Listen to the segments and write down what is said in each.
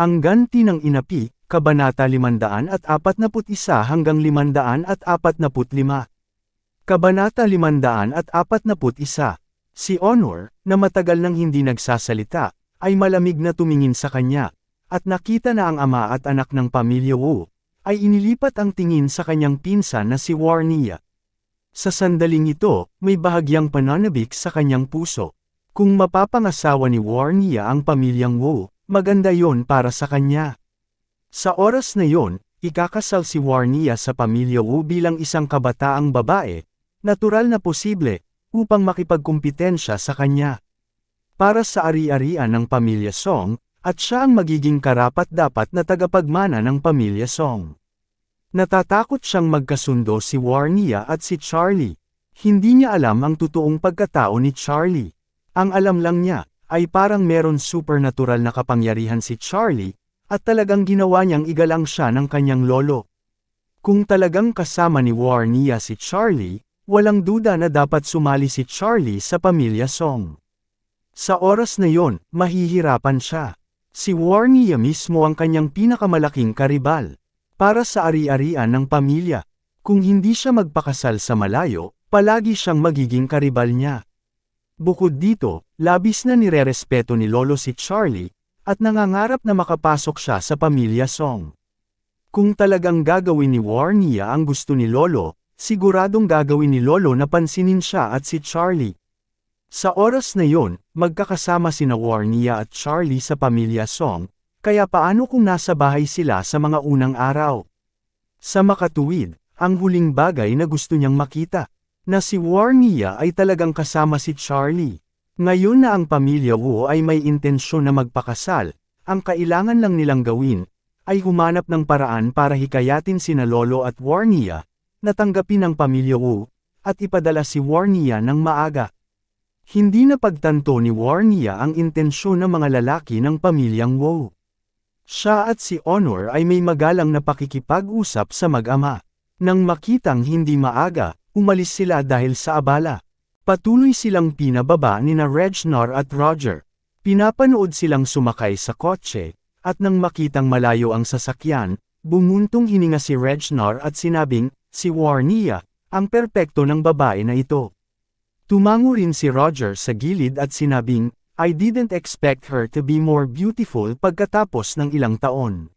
Ang ganti ng inapi, Kabanata 541 hanggang 545. Kabanata 541 Si Honor, na matagal nang hindi nagsasalita, ay malamig na tumingin sa kanya, at nakita na ang ama at anak ng pamilya Wu, ay inilipat ang tingin sa kanyang pinsan na si Warnia. Sa sandaling ito, may bahagyang pananabik sa kanyang puso. Kung mapapangasawa ni Warnia ang pamilyang Wu, maganda yon para sa kanya. Sa oras na yon, ikakasal si Warnia sa pamilya Wu bilang isang kabataang babae, natural na posible, upang makipagkumpetensya sa kanya. Para sa ari-arian ng pamilya Song, at siya ang magiging karapat-dapat na tagapagmana ng pamilya Song. Natatakot siyang magkasundo si Warnia at si Charlie. Hindi niya alam ang totoong pagkatao ni Charlie. Ang alam lang niya, ay parang meron supernatural na kapangyarihan si Charlie, at talagang ginawa niyang igalang siya ng kanyang lolo. Kung talagang kasama ni Warnia si Charlie, walang duda na dapat sumali si Charlie sa pamilya Song. Sa oras na yon, mahihirapan siya. Si Warnia mismo ang kanyang pinakamalaking karibal. Para sa ari-arian ng pamilya. Kung hindi siya magpakasal sa malayo, palagi siyang magiging karibal niya. Bukod dito, labis na nirerespeto ni Lolo si Charlie, at nangangarap na makapasok siya sa pamilya Song. Kung talagang gagawin ni Warnia ang gusto ni Lolo, siguradong gagawin ni Lolo na pansinin siya at si Charlie. Sa oras na yon, magkakasama sina Warnia at Charlie sa pamilya Song, kaya paano kung nasa bahay sila sa mga unang araw? Sa makatuwid, ang huling bagay na gusto niyang makita, na si Warnia ay talagang kasama si Charlie. Ngayon na ang pamilya Wu ay may intensyon na magpakasal, ang kailangan lang nilang gawin, ay humanap ng paraan para hikayatin sina Lolo at Warnia, natanggapin ang pamilya Wu, at ipadala si Warnia ng maaga. Hindi na pagtanto ni Warnia ang intensyon ng mga lalaki ng pamilyang Wu. Siya at si Honor ay may magalang na pakikipag-usap sa mag-ama. Nang makitang hindi maaga, umalis sila dahil sa abala. Patuloy silang pinababa ni na Regnor at Roger. Pinapanood silang sumakay sa kotse, at nang makitang malayo ang sasakyan, bumuntong hininga si Regnor at sinabing, si Warnia, ang perpekto ng babae na ito. Tumango rin si Roger sa gilid at sinabing, I didn't expect her to be more beautiful pagkatapos ng ilang taon.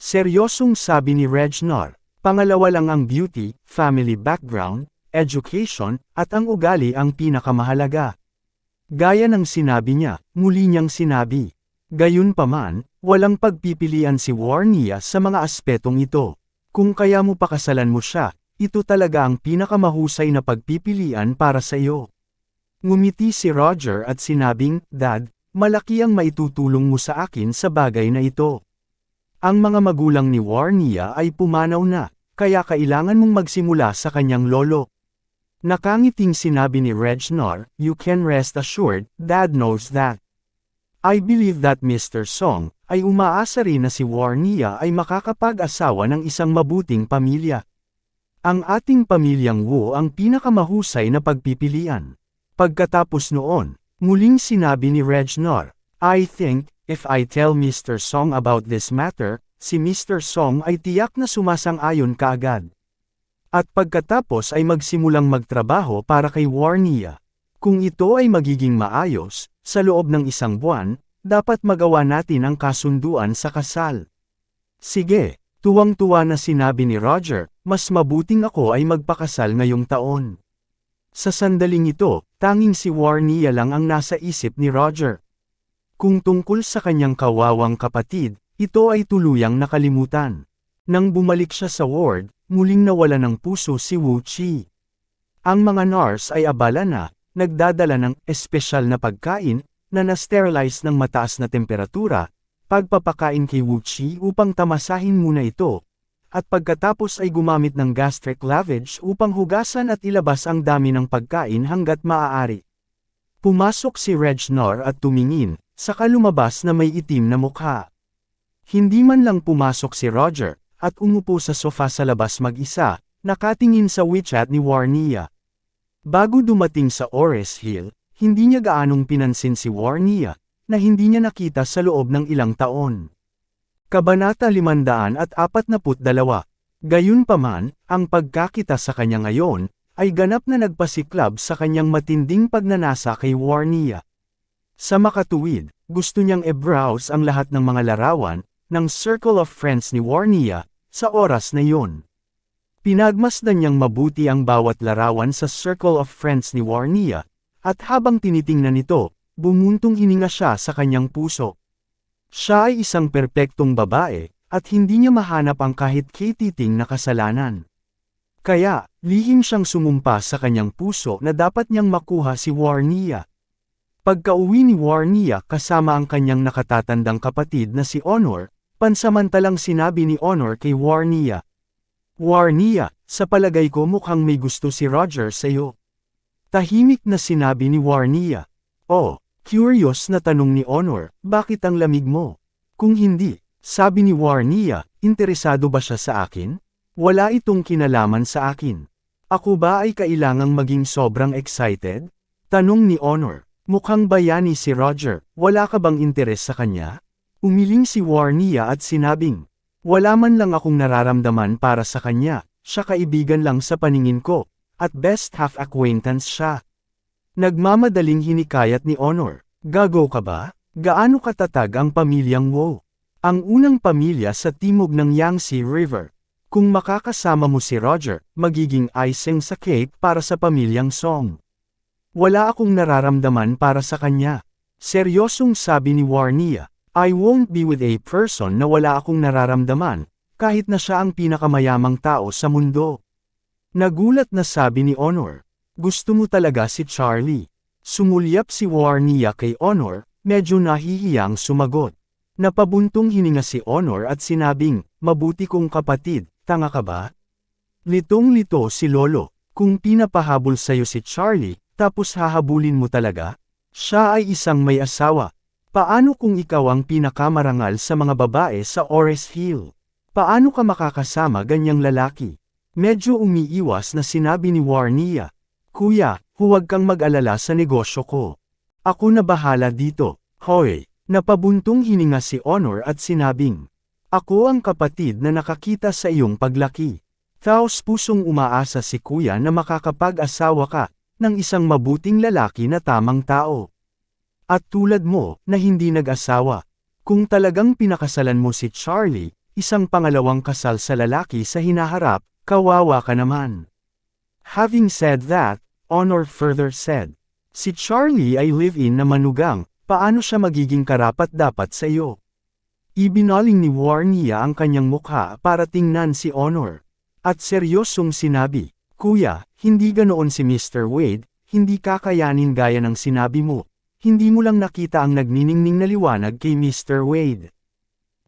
Seryosong sabi ni Regnor, pangalawa lang ang beauty, family background, education, at ang ugali ang pinakamahalaga. Gaya ng sinabi niya, muli niyang sinabi. Gayunpaman, walang pagpipilian si Warnia sa mga aspetong ito. Kung kaya mo pakasalan mo siya, ito talaga ang pinakamahusay na pagpipilian para sa iyo. Ngumiti si Roger at sinabing, Dad, malaki ang maitutulong mo sa akin sa bagay na ito. Ang mga magulang ni Warnia ay pumanaw na, kaya kailangan mong magsimula sa kanyang lolo. Nakangiting sinabi ni Regnor, You can rest assured, Dad knows that. I believe that Mr. Song, ay umaasa rin na si Warnia ay makakapag-asawa ng isang mabuting pamilya. Ang ating pamilyang Wu ang pinakamahusay na pagpipilian. Pagkatapos noon, muling sinabi ni Regnor, I think, if I tell Mr. Song about this matter, si Mr. Song ay tiyak na sumasang-ayon kaagad. At pagkatapos ay magsimulang magtrabaho para kay Warnia. Kung ito ay magiging maayos, sa loob ng isang buwan, dapat magawa natin ang kasunduan sa kasal. Sige, tuwang-tuwa na sinabi ni Roger, mas mabuting ako ay magpakasal ngayong taon. Sa sandaling ito, tanging si Warnia lang ang nasa isip ni Roger. Kung tungkol sa kanyang kawawang kapatid, ito ay tuluyang nakalimutan. Nang bumalik siya sa ward, muling nawala ng puso si Wu Chi. Ang mga nurse ay abala na, nagdadala ng espesyal na pagkain, na na-sterilize ng mataas na temperatura, pagpapakain kay Wuchi upang tamasahin muna ito, at pagkatapos ay gumamit ng gastric lavage upang hugasan at ilabas ang dami ng pagkain hanggat maaari. Pumasok si Regnor at tumingin, saka lumabas na may itim na mukha. Hindi man lang pumasok si Roger, at umupo sa sofa sa labas mag-isa, nakatingin sa WeChat ni Warnia. Bago dumating sa Ores Hill, hindi niya gaanong pinansin si Warnia, na hindi niya nakita sa loob ng ilang taon. Kabanata 542 Gayunpaman, ang pagkakita sa kanya ngayon, ay ganap na nagpasiklab sa kanyang matinding pagnanasa kay Warnia. Sa makatuwid, gusto niyang e-browse ang lahat ng mga larawan, ng circle of friends ni Warnia, sa oras na yun. Pinagmasdan niyang mabuti ang bawat larawan sa circle of friends ni Warnia, at habang tinitingnan nito, bumuntong hininga siya sa kanyang puso. Siya ay isang perpektong babae, at hindi niya mahanap ang kahit kititing na kasalanan. Kaya, lihim siyang sumumpa sa kanyang puso na dapat niyang makuha si Warnia. Pagka-uwi ni Warnia kasama ang kanyang nakatatandang kapatid na si Honor, pansamantalang sinabi ni Honor kay Warnia. Warnia, sa palagay ko mukhang may gusto si Roger sa'yo. Tahimik na sinabi ni Warnia. Oh, curious na tanong ni Honor, bakit ang lamig mo? Kung hindi, sabi ni Warnia, interesado ba siya sa akin? Wala itong kinalaman sa akin. Ako ba ay kailangang maging sobrang excited? Tanong ni Honor, mukhang bayani si Roger, wala ka bang interes sa kanya? Umiling si Warnia at sinabing, wala man lang akong nararamdaman para sa kanya, siya kaibigan lang sa paningin ko, at best half acquaintance siya. Nagmamadaling hinikayat ni Honor, gago ka ba? Gaano katatag ang pamilyang Wo? Ang unang pamilya sa timog ng Yangtze River. Kung makakasama mo si Roger, magiging icing sa cake para sa pamilyang Song. Wala akong nararamdaman para sa kanya. Seryosong sabi ni Warnia, I won't be with a person na wala akong nararamdaman, kahit na siya ang pinakamayamang tao sa mundo. Nagulat na sabi ni Honor, gusto mo talaga si Charlie. Sumulyap si Warnia kay Honor, medyo nahihiyang sumagot. Napabuntong hininga si Honor at sinabing, mabuti kong kapatid, tanga ka ba? Litong-lito si Lolo, kung pinapahabol sa'yo si Charlie, tapos hahabulin mo talaga? Siya ay isang may asawa, Paano kung ikaw ang pinakamarangal sa mga babae sa Ores Hill? Paano ka makakasama ganyang lalaki? Medyo umiiwas na sinabi ni Warnia. Kuya, huwag kang mag-alala sa negosyo ko. Ako na bahala dito. Hoy, napabuntong hininga si Honor at sinabing. Ako ang kapatid na nakakita sa iyong paglaki. Taos pusong umaasa si kuya na makakapag-asawa ka, ng isang mabuting lalaki na tamang tao. At tulad mo, na hindi nag-asawa. Kung talagang pinakasalan mo si Charlie, isang pangalawang kasal sa lalaki sa hinaharap, kawawa ka naman. Having said that, Honor further said, Si Charlie ay live-in na manugang, paano siya magiging karapat-dapat sa iyo? Ibinaling ni Warnia ang kanyang mukha para tingnan si Honor. At seryosong sinabi, Kuya, hindi ganoon si Mr. Wade, hindi kakayanin gaya ng sinabi mo, hindi mo lang nakita ang nagniningning na liwanag kay Mr. Wade.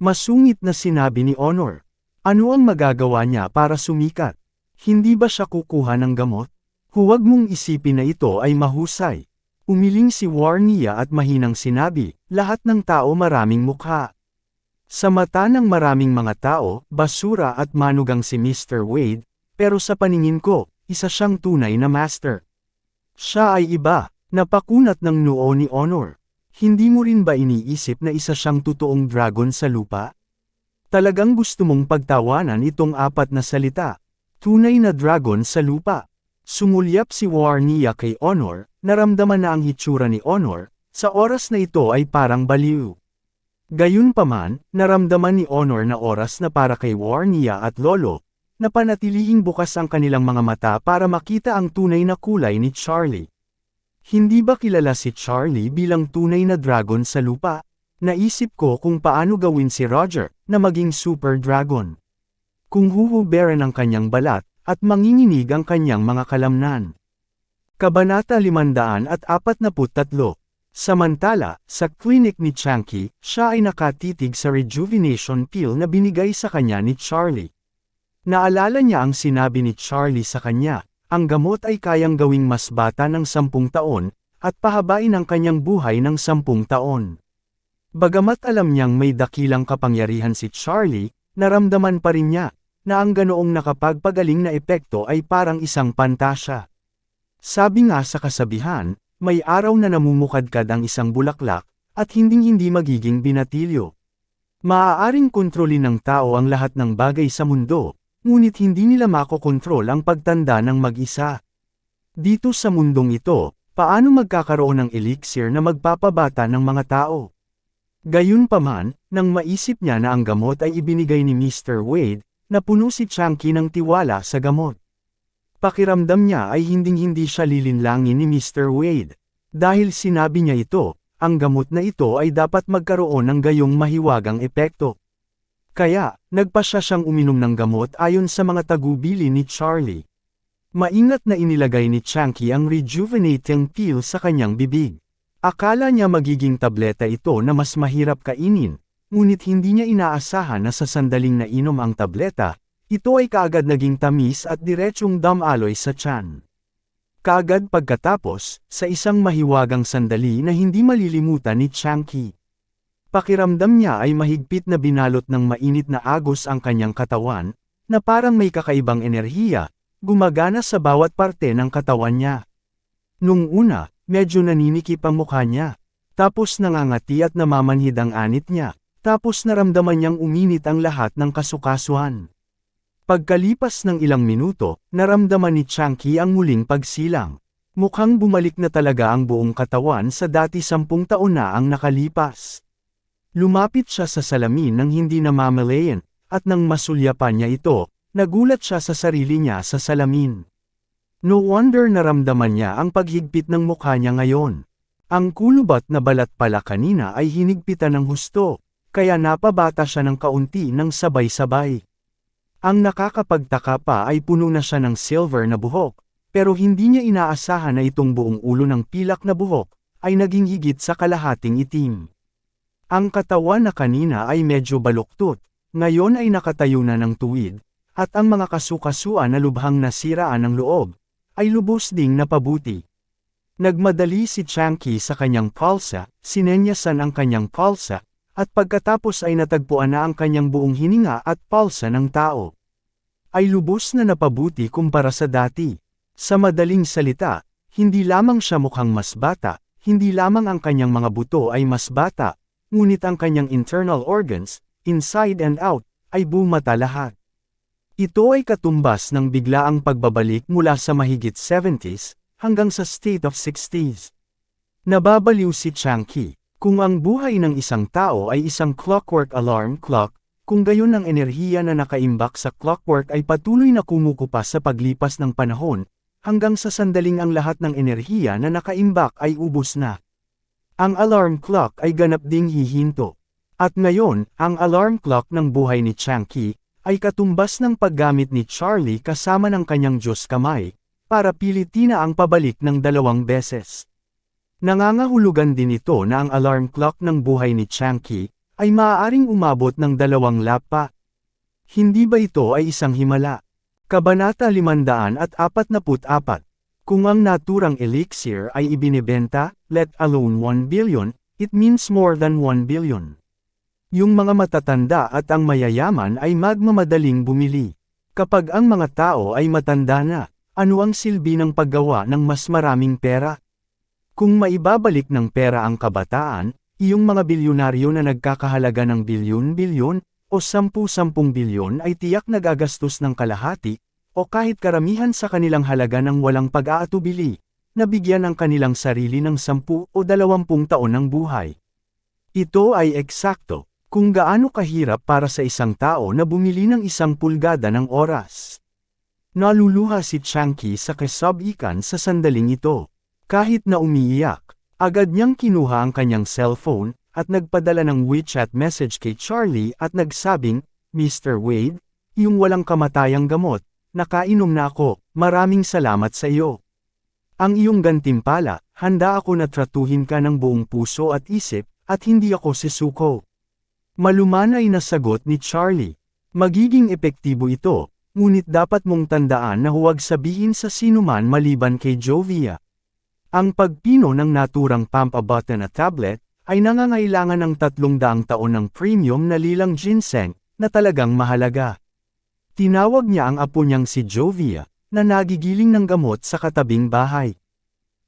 Masungit na sinabi ni Honor. Ano ang magagawa niya para sumikat? Hindi ba siya kukuha ng gamot? Huwag mong isipin na ito ay mahusay. Umiling si Warnia at mahinang sinabi, lahat ng tao maraming mukha. Sa mata ng maraming mga tao, basura at manugang si Mr. Wade, pero sa paningin ko, isa siyang tunay na master. Siya ay iba, Napakunat ng noo ni Honor. Hindi mo rin ba iniisip na isa siyang totoong dragon sa lupa? Talagang gusto mong pagtawanan itong apat na salita. Tunay na dragon sa lupa. Sumulyap si Warnia kay Honor, naramdaman na ang hitsura ni Honor, sa oras na ito ay parang baliw. Gayunpaman, naramdaman ni Honor na oras na para kay Warnia at Lolo, na panatilihing bukas ang kanilang mga mata para makita ang tunay na kulay ni Charlie. Hindi ba kilala si Charlie bilang tunay na dragon sa lupa? Naisip ko kung paano gawin si Roger, na maging super dragon. Kung huhuberan ang kanyang balat, at manginginig ang kanyang mga kalamnan. Kabanata 543 Samantala, sa clinic ni Chanky, siya ay nakatitig sa rejuvenation pill na binigay sa kanya ni Charlie. Naalala niya ang sinabi ni Charlie sa kanya, ang gamot ay kayang gawing mas bata ng sampung taon, at pahabain ang kanyang buhay ng sampung taon. Bagamat alam niyang may dakilang kapangyarihan si Charlie, naramdaman pa rin niya, na ang ganoong nakapagpagaling na epekto ay parang isang pantasya. Sabi nga sa kasabihan, may araw na namumukadkad ang isang bulaklak, at hinding-hindi magiging binatilyo. Maaaring kontrolin ng tao ang lahat ng bagay sa mundo, ngunit hindi nila makokontrol ang pagtanda ng mag-isa. Dito sa mundong ito, paano magkakaroon ng elixir na magpapabata ng mga tao? Gayunpaman, nang maisip niya na ang gamot ay ibinigay ni Mr. Wade, napuno si Chunky ng tiwala sa gamot. Pakiramdam niya ay hinding-hindi siya lilinlangin ni Mr. Wade. Dahil sinabi niya ito, ang gamot na ito ay dapat magkaroon ng gayong mahiwagang epekto. Kaya, nagpa siya siyang uminom ng gamot ayon sa mga tagubili ni Charlie. Maingat na inilagay ni Chunky ang rejuvenating pill sa kanyang bibig. Akala niya magiging tableta ito na mas mahirap kainin, ngunit hindi niya inaasahan na sa sandaling nainom ang tableta, ito ay kaagad naging tamis at diretsyong damaloy sa tiyan. Kaagad pagkatapos, sa isang mahiwagang sandali na hindi malilimutan ni Chunky. Pakiramdam niya ay mahigpit na binalot ng mainit na agos ang kanyang katawan, na parang may kakaibang enerhiya, gumagana sa bawat parte ng katawan niya. Nung una, medyo naninikip ang mukha niya, tapos nangangati at namamanhid ang anit niya, tapos naramdaman niyang uminit ang lahat ng kasukasuhan. Pagkalipas ng ilang minuto, naramdaman ni Chunky ang muling pagsilang. Mukhang bumalik na talaga ang buong katawan sa dati sampung taon na ang nakalipas. Lumapit siya sa salamin ng hindi namamalayan, at nang masulyapan niya ito, nagulat siya sa sarili niya sa salamin. No wonder naramdaman niya ang paghigpit ng mukha niya ngayon. Ang kulubat na balat pala kanina ay hinigpitan ng husto, kaya napabata siya ng kaunti ng sabay-sabay. Ang nakakapagtaka pa ay puno na siya ng silver na buhok, pero hindi niya inaasahan na itong buong ulo ng pilak na buhok, ay naging higit sa kalahating itim. Ang katawan na kanina ay medyo baluktot, ngayon ay nakatayo na ng tuwid, at ang mga kasukasuan na lubhang nasiraan ng loob, ay lubos ding napabuti. Nagmadali si Chunky sa kanyang palsa, sinenyasan ang kanyang palsa, at pagkatapos ay natagpuan na ang kanyang buong hininga at palsa ng tao ay lubos na napabuti kumpara sa dati. Sa madaling salita, hindi lamang siya mukhang mas bata, hindi lamang ang kanyang mga buto ay mas bata, ngunit ang kanyang internal organs, inside and out, ay bumata lahat. Ito ay katumbas ng biglaang pagbabalik mula sa mahigit 70s, hanggang sa state of 60s. Nababaliw si Chunky, kung ang buhay ng isang tao ay isang clockwork alarm clock, kung gayon ang enerhiya na nakaimbak sa clockwork ay patuloy na kumukupas sa paglipas ng panahon, hanggang sa sandaling ang lahat ng enerhiya na nakaimbak ay ubos na. Ang alarm clock ay ganap ding hihinto. At ngayon, ang alarm clock ng buhay ni Chunky, ay katumbas ng paggamit ni Charlie kasama ng kanyang Diyos kamay, para pilitina ang pabalik ng dalawang beses. Nangangahulugan din ito na ang alarm clock ng buhay ni Chunky, ay maaaring umabot ng dalawang lapa. Hindi ba ito ay isang himala? Kabanata 544 Kung ang naturang elixir ay ibinibenta, let alone 1 billion, it means more than 1 billion. Yung mga matatanda at ang mayayaman ay magmamadaling bumili. Kapag ang mga tao ay matanda na, ano ang silbi ng paggawa ng mas maraming pera? Kung maibabalik ng pera ang kabataan, Iyong mga bilyonaryo na nagkakahalaga ng bilyon-bilyon, o sampu-sampung bilyon ay tiyak nagagastos ng kalahati, o kahit karamihan sa kanilang halaga ng walang pag-aatubili, nabigyan ang kanilang sarili ng sampu o dalawampung taon ng buhay. Ito ay eksakto, kung gaano kahirap para sa isang tao na bumili ng isang pulgada ng oras. Naluluha si Chunky sa kasabikan sa sandaling ito. Kahit na umiiyak, Agad niyang kinuha ang kanyang cellphone, at nagpadala ng WeChat message kay Charlie at nagsabing, Mr. Wade, yung walang kamatayang gamot, nakainom na ako, maraming salamat sa iyo. Ang iyong gantimpala, handa ako na tratuhin ka ng buong puso at isip, at hindi ako sisuko. Malumanay na sagot ni Charlie. Magiging epektibo ito, ngunit dapat mong tandaan na huwag sabihin sa sinuman maliban kay Jovia. Ang pagpino ng naturang pampabata na tablet, ay nangangailangan ng tatlong daang taon ng premium na lilang ginseng, na talagang mahalaga. Tinawag niya ang apo niyang si Jovia, na nagigiling ng gamot sa katabing bahay.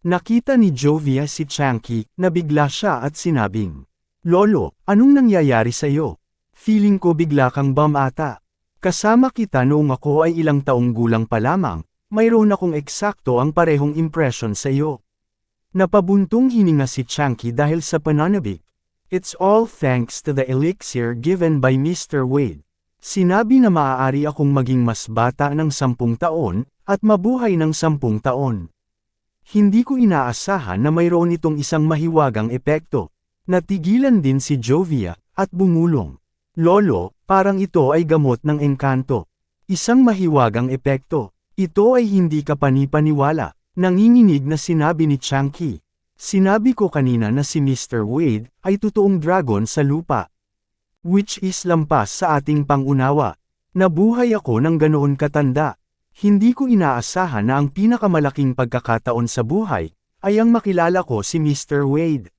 Nakita ni Jovia si Chanky, na bigla siya at sinabing, Lolo, anong nangyayari sa iyo? Feeling ko bigla kang bum ata. Kasama kita noong ako ay ilang taong gulang pa lamang, mayroon akong eksakto ang parehong impression sa iyo. Napabuntong hininga si Chanky dahil sa pananabik. It's all thanks to the elixir given by Mr. Wade. Sinabi na maaari akong maging mas bata ng sampung taon, at mabuhay ng sampung taon. Hindi ko inaasahan na mayroon itong isang mahiwagang epekto. Natigilan din si Jovia, at bumulong. Lolo, parang ito ay gamot ng engkanto. Isang mahiwagang epekto. Ito ay hindi ka panipaniwala. Nanginginig na sinabi ni Chunky. Sinabi ko kanina na si Mr. Wade ay totoong dragon sa lupa. Which is lampas sa ating pangunawa. Nabuhay ako ng ganoon katanda. Hindi ko inaasahan na ang pinakamalaking pagkakataon sa buhay ay ang makilala ko si Mr. Wade.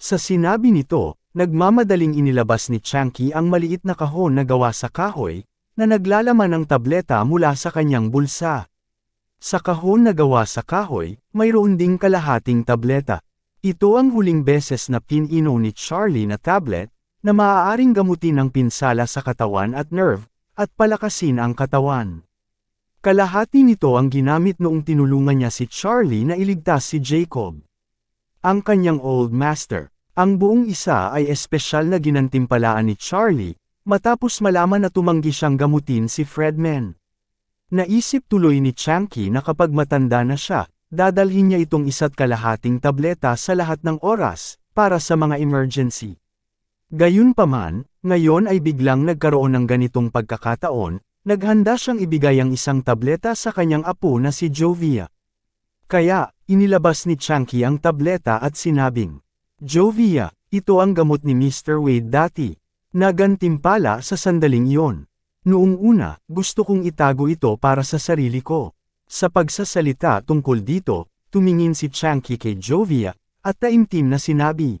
Sa sinabi nito, nagmamadaling inilabas ni Chunky ang maliit na kahon na gawa sa kahoy, na naglalaman ng tableta mula sa kanyang bulsa. Sa kahon na gawa sa kahoy, mayroon ding kalahating tableta. Ito ang huling beses na pinino ni Charlie na tablet, na maaaring gamutin ang pinsala sa katawan at nerve, at palakasin ang katawan. Kalahati nito ang ginamit noong tinulungan niya si Charlie na iligtas si Jacob. Ang kanyang old master, ang buong isa ay espesyal na ginantimpalaan ni Charlie, matapos malaman na tumanggi siyang gamutin si Fredman. Naisip tuloy ni Chanky na kapag matanda na siya, dadalhin niya itong isa't kalahating tableta sa lahat ng oras, para sa mga emergency. Gayunpaman, ngayon ay biglang nagkaroon ng ganitong pagkakataon, naghanda siyang ibigay ang isang tableta sa kanyang apo na si Jovia. Kaya, inilabas ni Chanky ang tableta at sinabing, Jovia, ito ang gamot ni Mr. Wade dati. Nagantimpala sa sandaling iyon. Noong una, gusto kong itago ito para sa sarili ko. Sa pagsasalita tungkol dito, tumingin si Chanky kay Jovia, at taimtim na sinabi.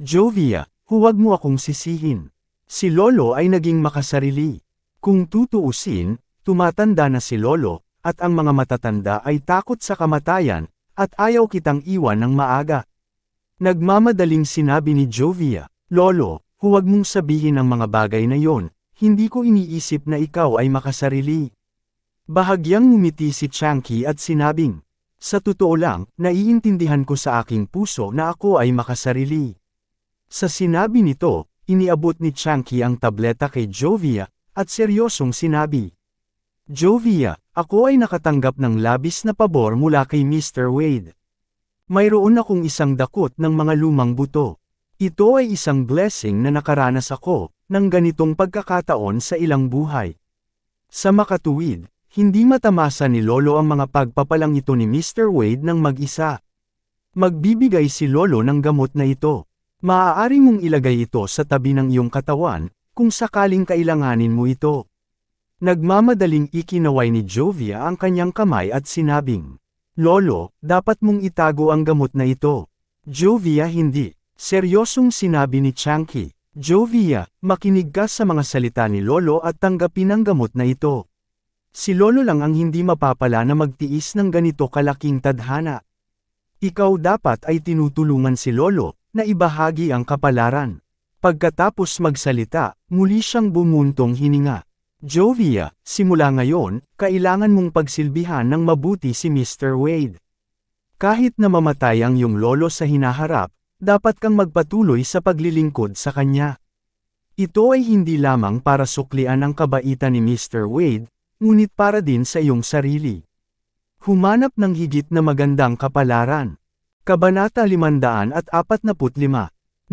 Jovia, huwag mo akong sisihin. Si Lolo ay naging makasarili. Kung tutuusin, tumatanda na si Lolo, at ang mga matatanda ay takot sa kamatayan, at ayaw kitang iwan ng maaga. Nagmamadaling sinabi ni Jovia, Lolo, huwag mong sabihin ang mga bagay na yon, hindi ko iniisip na ikaw ay makasarili. Bahagyang ngumiti si Chanky at sinabing, Sa totoo lang, naiintindihan ko sa aking puso na ako ay makasarili. Sa sinabi nito, iniabot ni Chanky ang tableta kay Jovia, at seryosong sinabi, Jovia, ako ay nakatanggap ng labis na pabor mula kay Mr. Wade. Mayroon akong isang dakot ng mga lumang buto. Ito ay isang blessing na nakaranas ako, ng ganitong pagkakataon sa ilang buhay. Sa makatuwid, hindi matamasa ni Lolo ang mga pagpapalang ito ni Mr. Wade ng mag-isa. Magbibigay si Lolo ng gamot na ito. Maaari mong ilagay ito sa tabi ng iyong katawan, kung sakaling kailanganin mo ito. Nagmamadaling ikinaway ni Jovia ang kanyang kamay at sinabing, Lolo, dapat mong itago ang gamot na ito. Jovia hindi. Seryosong sinabi ni Chanky. Jovia, makinig ka sa mga salita ni Lolo at tanggapin ang gamot na ito. Si Lolo lang ang hindi mapapala na magtiis ng ganito kalaking tadhana. Ikaw dapat ay tinutulungan si Lolo, na ibahagi ang kapalaran. Pagkatapos magsalita, muli siyang bumuntong hininga. Jovia, simula ngayon, kailangan mong pagsilbihan ng mabuti si Mr. Wade. Kahit na mamatay ang iyong lolo sa hinaharap, dapat kang magpatuloy sa paglilingkod sa kanya. Ito ay hindi lamang para suklian ang kabaitan ni Mr. Wade, ngunit para din sa iyong sarili. Humanap ng higit na magandang kapalaran. Kabanata 545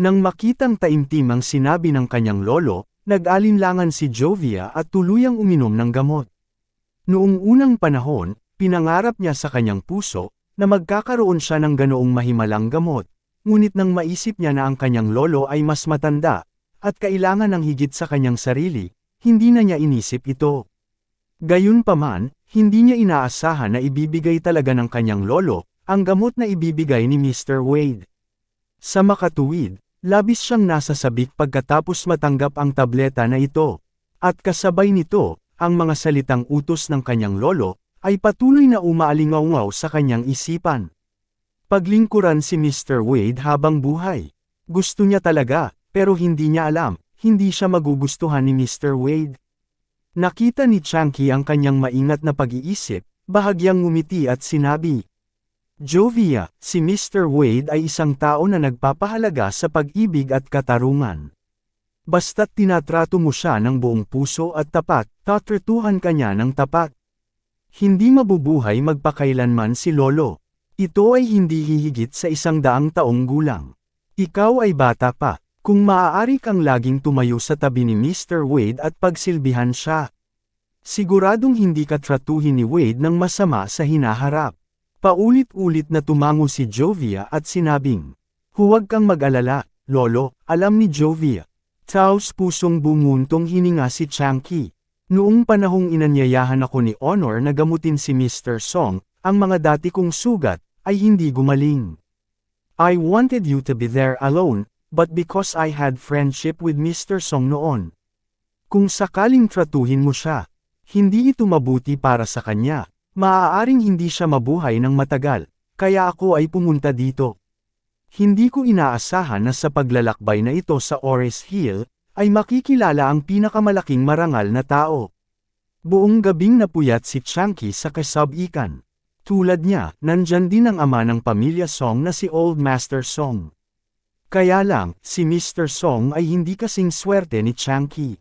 Nang makitang taimtim ang sinabi ng kanyang lolo, nag-alinlangan si Jovia at tuluyang uminom ng gamot. Noong unang panahon, pinangarap niya sa kanyang puso, na magkakaroon siya ng ganoong mahimalang gamot, ngunit nang maisip niya na ang kanyang lolo ay mas matanda, at kailangan ng higit sa kanyang sarili, hindi na niya inisip ito. Gayunpaman, hindi niya inaasahan na ibibigay talaga ng kanyang lolo, ang gamot na ibibigay ni Mr. Wade. Sa makatuwid, labis siyang nasa sabik pagkatapos matanggap ang tableta na ito. At kasabay nito, ang mga salitang utos ng kanyang lolo, ay patuloy na umaalingaw sa kanyang isipan. Paglingkuran si Mr. Wade habang buhay. Gusto niya talaga, pero hindi niya alam, hindi siya magugustuhan ni Mr. Wade. Nakita ni Chunky ang kanyang maingat na pag-iisip, bahagyang ngumiti at sinabi, Jovia, si Mr. Wade ay isang tao na nagpapahalaga sa pag-ibig at katarungan. Basta't tinatrato mo siya ng buong puso at tapat, tatratuhan ka niya ng tapat. Hindi mabubuhay magpakailanman si Lolo. Ito ay hindi hihigit sa isang daang taong gulang. Ikaw ay bata pa, kung maaari kang laging tumayo sa tabi ni Mr. Wade at pagsilbihan siya. Siguradong hindi ka tratuhin ni Wade ng masama sa hinaharap. Paulit-ulit na tumango si Jovia at sinabing, Huwag kang mag-alala, Lolo, alam ni Jovia. Taos pusong bumuntong hininga si Chunky. Noong panahong inanyayahan ako ni Honor na gamutin si Mr. Song, ang mga dati kong sugat, ay hindi gumaling. I wanted you to be there alone, but because I had friendship with Mr. Song noon. Kung sakaling tratuhin mo siya, hindi ito mabuti para sa kanya, maaaring hindi siya mabuhay ng matagal, kaya ako ay pumunta dito. Hindi ko inaasahan na sa paglalakbay na ito sa Ores Hill, ay makikilala ang pinakamalaking marangal na tao. Buong gabing napuyat si Chunky sa kasab-ikan. Tulad niya, nandyan din ang ama ng pamilya Song na si Old Master Song. Kaya lang, si Mr. Song ay hindi kasing swerte ni Chunky.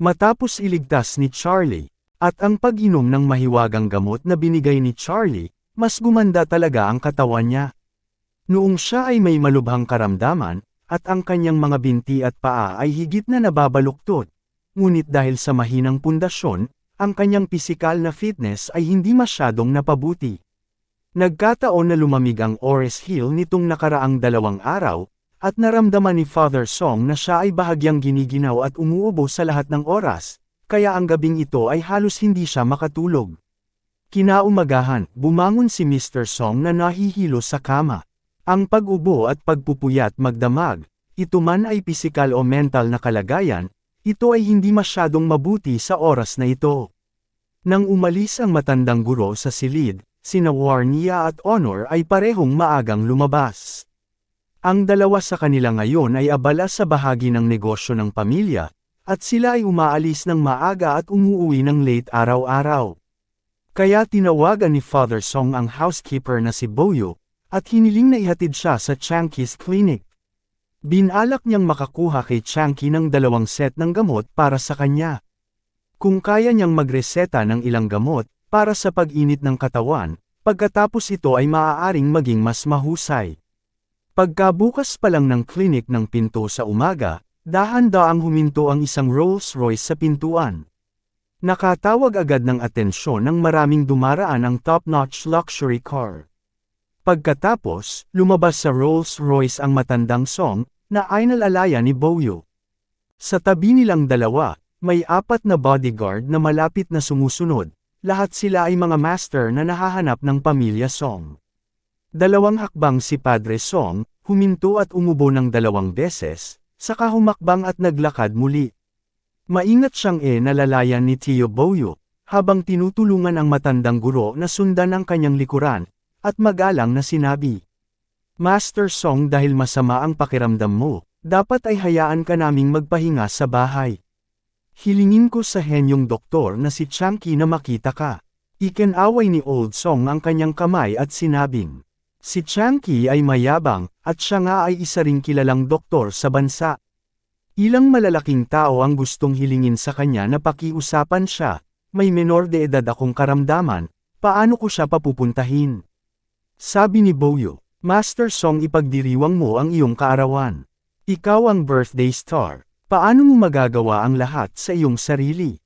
Matapos iligtas ni Charlie, at ang pag-inom ng mahiwagang gamot na binigay ni Charlie, mas gumanda talaga ang katawan niya. Noong siya ay may malubhang karamdaman, at ang kanyang mga binti at paa ay higit na nababaluktot. Ngunit dahil sa mahinang pundasyon, ang kanyang pisikal na fitness ay hindi masyadong napabuti. Nagkataon na lumamig ang Ores Hill nitong nakaraang dalawang araw, at naramdaman ni Father Song na siya ay bahagyang giniginaw at umuubo sa lahat ng oras, kaya ang gabing ito ay halos hindi siya makatulog. Kinaumagahan, bumangon si Mr. Song na nahihilo sa kama. Ang pag-ubo at pagpupuyat magdamag, ito man ay pisikal o mental na kalagayan, ito ay hindi masyadong mabuti sa oras na ito. Nang umalis ang matandang guro sa silid, sina Warnia at Honor ay parehong maagang lumabas. Ang dalawa sa kanila ngayon ay abala sa bahagi ng negosyo ng pamilya, at sila ay umaalis ng maaga at umuuwi ng late araw-araw. Kaya tinawagan ni Father Song ang housekeeper na si Boyo, at hiniling na ihatid siya sa Chunky's clinic. Binalak niyang makakuha kay Chunky ng dalawang set ng gamot para sa kanya. Kung kaya niyang magreseta ng ilang gamot, para sa pag-init ng katawan, pagkatapos ito ay maaaring maging mas mahusay. Pagkabukas pa lang ng clinic ng pinto sa umaga, dahan-daang huminto ang isang Rolls Royce sa pintuan. Nakatawag agad ng atensyon ng maraming dumaraan ang top-notch luxury car. Pagkatapos, lumabas sa Rolls-Royce ang matandang song, na ay nalalaya ni Boyo. Sa tabi nilang dalawa, may apat na bodyguard na malapit na sumusunod, lahat sila ay mga master na nahahanap ng pamilya Song. Dalawang hakbang si Padre Song, huminto at umubo ng dalawang beses, saka humakbang at naglakad muli. Maingat siyang e nalalayan ni Tio Boyo, habang tinutulungan ang matandang guro na sundan ang kanyang likuran, at magalang na sinabi. Master Song dahil masama ang pakiramdam mo, dapat ay hayaan ka naming magpahinga sa bahay. Hilingin ko sa henyong doktor na si Chunky na makita ka. Ikinaway ni Old Song ang kanyang kamay at sinabing, Si Chunky ay mayabang, at siya nga ay isa ring kilalang doktor sa bansa. Ilang malalaking tao ang gustong hilingin sa kanya na pakiusapan siya, may menor de edad akong karamdaman, paano ko siya papupuntahin? Sabi ni Boyo, Master Song ipagdiriwang mo ang iyong kaarawan. Ikaw ang birthday star, paano mo magagawa ang lahat sa iyong sarili?